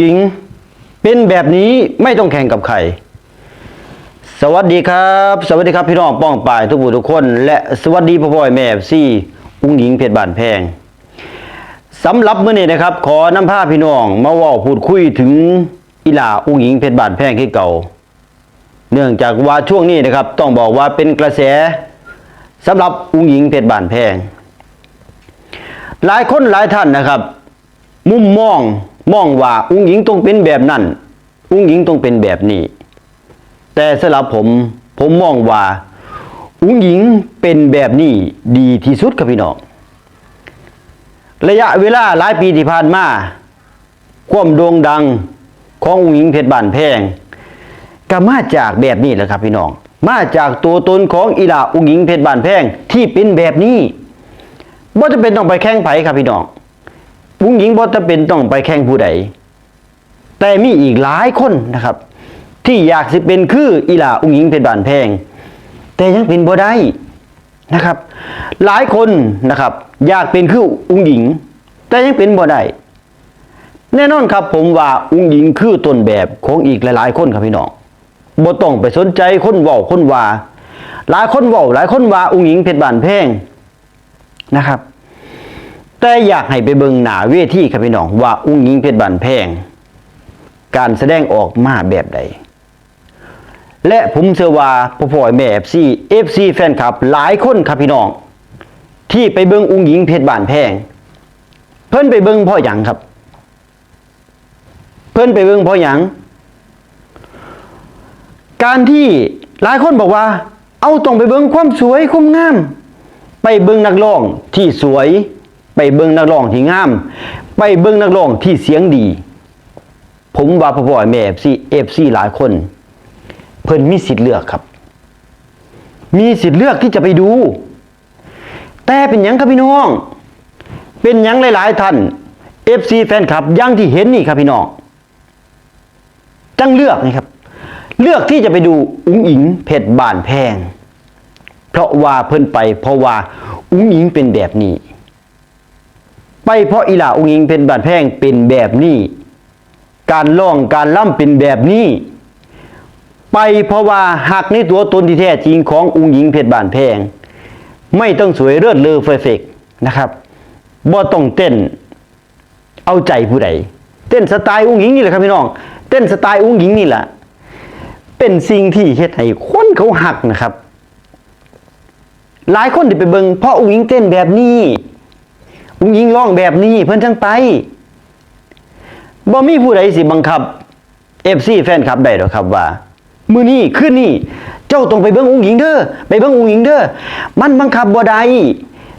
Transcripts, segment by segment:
หญิง เป็นแบบนี้ไม่ต้องแข่งกับใคร สวัสดีครับ สวัสดีครับพี่น้องป้องปายทุกผู้ทุกคน และสวัสดีพ่อพ่อยแม่ซี่อุ้งหญิงเพชรบานแพงสำหรับเมื้อนี้นะครับ ขอนำผ้าพี่น้อง มาว่าพูดคุยถึงอีหลาอุ้งหญิงเพชรบานแพงที่เก่า เนื่องจากว่าช่วงนี้นะครับ ต้องบอกว่าเป็นกระแสสำหรับอุ้งหญิงเพชรบานแพงหลายคนหลายท่านนะครับ มุมมอง มองว่าอุ้งหญิงต้องเป็นแบบนั้นอุ้งหญิงต้องเป็นแบบนี้ แต่สำหรับผมผมมองว่าอุ้งหญิงเป็นแบบนี้ดีที่สุดครับพี่น้องระยะเวลาหลายปีที่ผ่านมาความโด่งดังของอุ้งหญิงเพชรบานแพงก็มาจากแบบนี้แหละครับพี่น้อง มาจากตัวตนของอีหลาอุ้งหญิงเพชรบานแพงที่เป็นแบบนี้บ่จะเป็นต้องไปแข่งไผครับพี่น้อง อุ้หญิงบ่จะเป็นต้องไปแข่งผู้ใด แต่มีอีกหลายคนนะครับ ที่อยากสิเป็นคืออีหลาอุ้งหญิงเพชรบานแพง แต่ยังเป็นบ่ได้นะครับ หลายคนนะครับ อยากเป็นคืออุ้งหญิง แต่ยังเป็นบ่ได้แน่นอนครับผมว่าอุ้งหญิงคือต้นแบบของอีกหลาย ๆ คนครับพี่น้องบ่ต้องไปสนใจคนเว้าคนว่า หลายคนเว้าหลายคนว่าอุ้งหญิงเพชรบานแพงนะครับ แต่อยากให้ไปเบิงหนาเวทีครับพี่น้องว่าอุ้งหญิงเพชรบานแพง การแสดงออกมาแบบใด และผมเชื่อว่าพ่อพ่อแม่เอฟซีเอฟซีแฟนคลับหลายคนครับพี่น้อง ที่ไปเบิงอุ้งหญิงเพชรบานแพง เพิ่นไปเบิงพราะหยังครับ เพิ่นไปเบิงพราะหยังการที่หลายคนบอกว่า เอาต้องไปเบิงความสวยความงาม ไปเบิงนักร้องที่สวย ไปเบิ่งนักร้องที่งาม ไปเบิ่งนักร้องที่เสียงดี ผมว่าพ่อพ่อแม่เอฟซีเอฟซีหลายคน เพิ่นมีสิทธิ์เลือกครับ มีสิทธิ์เลือกที่จะไปดู แต่เป็นยังครับพี่น้อง เป็นยังหลาย ๆ ท่าน FC แฟนคลับยังที่เห็นนี่ครับพี่น้องจังเลือกนี่ครับ เลือกที่จะไปดูอุ้งอิงเพชรบานแพง เพราะว่าเพิ่นไปเพราะว่าอุ้งอิงเป็นแบบนี้ ไปเพราะอีหลาอุ้งอิงเป็นบานแพงเป็นแบบนี้ การร้องการล่ำเป็นแบบนี้ ไปเพราะว่าหักในตัวตนที่แท้จริงขององค์หญิงเพชรบานแพง ไม่ต้องสวยเลิศเลอเฟอร์เฟกนะครับบ่ต้องเต้นเอาใจผู้ใดเต้นสไตล์องค์หญิงนี่แหละครับพี่น้อง เต้นสไตล์องค์หญิงนี่แหละเป็นสิ่งที่เฮ็ดให้คนเขาหักนะครับ หลายคนที่ไปเบิงเพราะองค์หญิงเต้นแบบนี้ องค์หญิงร้องแบบนี้เพิ่นจังไปบ่มีผู้ใดสิบังคับเอฟซีแฟนคลับได้หรอกครับว่า มือนี้ขึ้นนี่ เจ้าต้องไปเบิ้งองค์หญิงเด้อไปเบิ้งองค์หญิงเด้อมันบังคับบ่ได้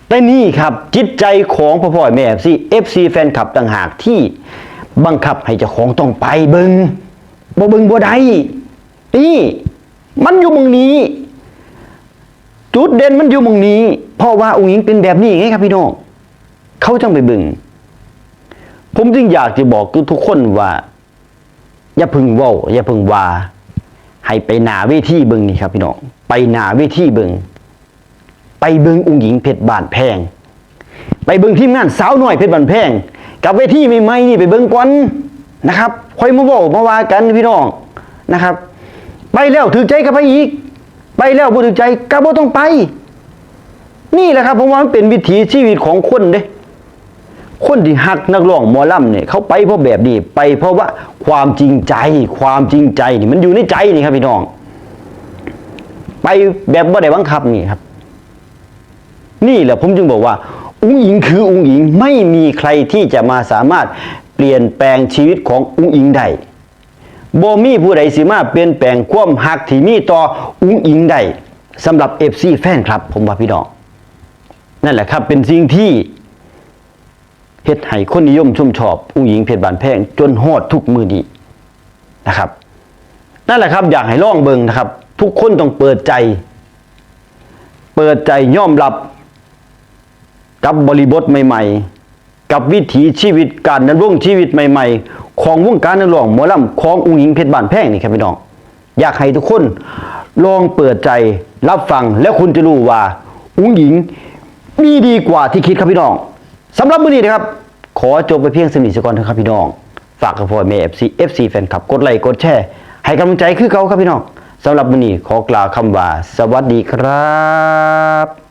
แต่นี่ครับจิตใจของพ่อพ่อแม่เอฟซีเอฟซีแฟนคลับต่างหากที่บังคับให้เจ้าของต้องไปเบิงบ่เบิงบ่ได้นี่มันอยู่มองนี้ จุดเด่นมันอยู่มองนี้ เพราะว่าองค์หญิงเป็นแบบนี้ไงครับพี่น้อง เขาจังไปบิ้งผมจึงอยากจะบอกทุกคนว่า อย่าพึงว้าอย่าพึงว่า ให้ไปหนาเวทีบิงนี่ครับ พี่น้อง ไปหนาเวทีบิงไปบิงองค์หญิงเพชรบานแพง ไปบิงทีมงานสาวน้อยเพชรบานแพง กับเวทีใหม่ๆนี่ไปเบิงก่อนนะครับค่อยมาว้ามาว่ากันพี่น้องนะครับ ไปแล้วถือใจก็ไปอีก ไปแล้วบ่ถือใจก็บ่ต้องไป นี่แหละครับผมว่ามันเป็นวิถีชีวิตของคนเด้ คนที่หักนักร้องหมอลำเนี่ยเขาไปเพราะแบบนี้ไปเพราะว่าความจริงใจ ความจริงใจนี่มันอยู่ในใจนี่ครับพี่น้อง ไปแบบว่าได้บังคับนี่ครับ นี่แหละผมจึงบอกว่า อุ้งอิงคืออุ้งอิงไม่มีใครที่จะมาสามารถเปลี่ยนแปลงชีวิตของอุ้งอิงได้บ่มีผู้ใดสิมาเปลี่ยนแปลงความหักที่มีต่ออุ้งอิงได้สำหรับเอฟซีแฟนครับ ผมว่าพี่น้องนั่นแหละครับเป็นสิ่งที่ เฮ็ดให้คนนิยมชมชอบอุ้งหญิงเพชรบานแพงจนฮอดทุกมือนี้นะครับ นั่นแหละครับอยากให้ลองเบิ่งนะครับ ทุกคนต้องเปิดใจ เปิดใจยอมรับ กับบริบทใหม่ ๆ กับวิถีชีวิตการดำรงชีวิตใหม่ ๆ ของวงการนักร้องหมอลำของอุ้งหญิงเพชรบานแพงนี่ครับพี่น้องอยากให้ทุกคนลองเปิดใจรับฟังแล้วคุณจะรู้ว่าอุ้งหญิงมีดีกว่าที่คิดครับพี่น้อง สำหรับมื้อนี้นะครับ ขอจบไปเพียงสนิทสกอนเถอะครับพี่น้อง ฝากกับพ่อแม่ FC FC แฟนคลับกดไลค์กดแชร์ให้กำลังใจคือเขาครับพี่น้องสำหรับวันนี้ขอกล่าวคำว่า สวัสดีครับ